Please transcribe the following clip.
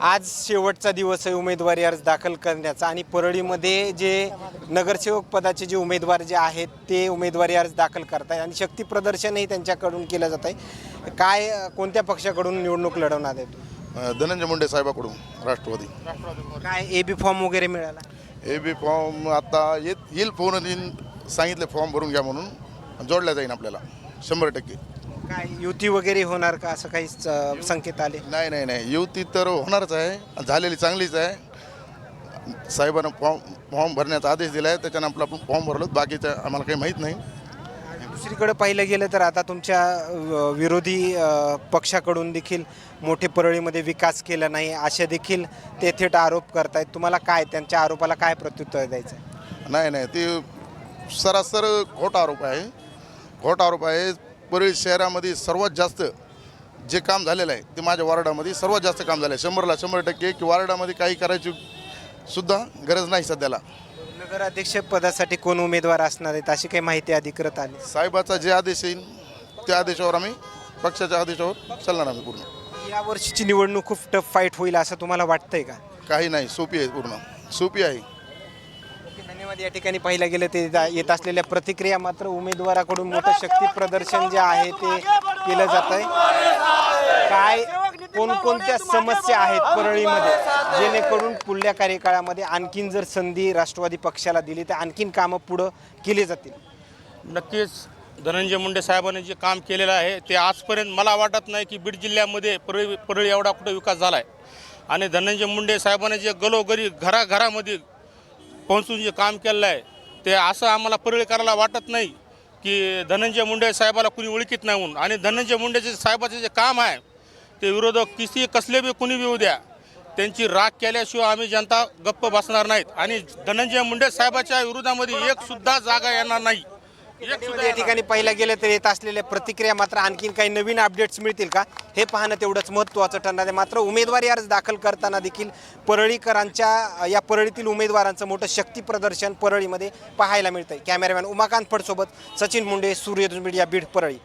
आज शेवटचा दिवस आहे उमेदवारी अर्ज दाखल करण्याचा आणि परळीमध्ये जे नगरसेवक पदाचे जे उमेदवार जे आहेत ते उमेदवारी अर्ज दाखल करत आहेत आणि शक्ती प्रदर्शनही त्यांच्याकडून केलं जात आहे. काय कोणत्या पक्षाकडून निवडणूक लढवणार आहेत? अ, धनंजय मुंडे साहेबाकडून राष्ट्रवादी. काय ए बी फॉर्म वगैरे मिळाला? ए बी फॉर्म आता येत येईल फोन सांगितले फॉर्म भरून घ्या म्हणून. जोडल्या जाईल आपल्याला शंभर टक्के. काय युती वगैरे होणार का? असं काही स- संकेत आले? नाही नाही नाही. युती तर होणारच आहे. झालेली चांगलीच आहे. साहेबांना फॉर्म फॉर्म भरण्याचा आदेश दिला आहे त्याच्यानं आपलं आपण फॉर्म भरलो बाकीचं आम्हाला काही माहीत नाही. दुसरीकडे पाहिलं गेलं तर आता तुमच्या अ, विरोधी अ, पक्षाकडून देखील मोठे परळीमध्ये विकास केला नाही असे देखील ते थेट आरोप करतायत. तुम्हाला काय त्यांच्या आरोपाला काय प्रत्युत्तर द्यायचं? आहे? नाही नाही. ते सरासर खोटा आरोप आहे. खोटा आरोप आहे. परळी शहरामध्ये सर्वात जास्त जे काम झालेलं आहे ते माझ्या वार्डामध्ये सर्वात जास्त काम झालं आहे शंभरला शंभर टक्के की वार्डामध्ये काही करायची सुद्धा गरज नाही सध्याला. नगराध्यक्ष पदासाठी कोण उमेदवार असणार आहेत अशी काही माहिती अधिकृत आली. साहेबाचा जे आदेश येईल त्या आदेशावर आम्ही पक्षाच्या आदेशावर चालणार आम्ही पूर्ण. या वर्षीची निवडणूक खूप टफ फाईट होईल असं तुम्हाला वाटतंय का? काही नाही सोपी आहे पूर्ण. सोपी आहे. मध्ये या ठिकाणी पाहिलं गेलं ते जा- येत असलेल्या प्रतिक्रिया मात्र उमेदवाराकडून मोठं शक्ती प्रदर्शन जे आहे ते केलं जात आहे. काय कोणकोणत्या समस्या आहेत परळीमध्ये? जेणेकरून पुढल्या कार्यकाळामध्ये आणखीन जर संधी राष्ट्रवादी पक्षाला दिली तर आणखीन कामं पुढं केली जातील. नक्कीच धनंजय मुंडे साहेबांनी जे काम केलेलं आहे ते आजपर्यंत मला वाटत नाही की बीड जिल्ह्यामध्ये परळी परळी एवढा कुठं विकास झाला आहे आणि धनंजय मुंडे साहेबांनी जे गलोगरी घराघरामध्ये पोहोचून जे काम केलेलं आहे ते असं आम्हाला परळीकराला वाटत नाही की धनंजय मुंडे साहेबाला कुणी ओळखीत नाही म्हणून. आणि धनंजय मुंडेचे साहेबाचे जे काम आहे ते विरोधक किती कसले बी कुणी बी येऊ द्या त्यांची राग केल्याशिवाय आम्ही जनता गप्प बसणार नाहीत. आणि धनंजय मुंडे साहेबाच्या विरोधामध्ये एक सुद्धा जागा येणार नाही. या ठिकाणी पाहिलं गेलं तर येत असलेल्या प्रतिक्रिया मात्र आणखीन काही नवीन अपडेट्स मिळतील का? हे पाहणं तेवढंच महत्त्वाचं ठरणार आहे. मात्र उमेदवारी अर्ज दाखल करताना देखील परळीकरांच्या या परळीतील उमेदवारांचं मोठं शक्ती प्रदर्शन परळीमध्ये पाहायला मिळतंय. कॅमेरामॅन उमाकांत फडसोबत सचिन मुंडे सूर्य मीडिया बीड परळी.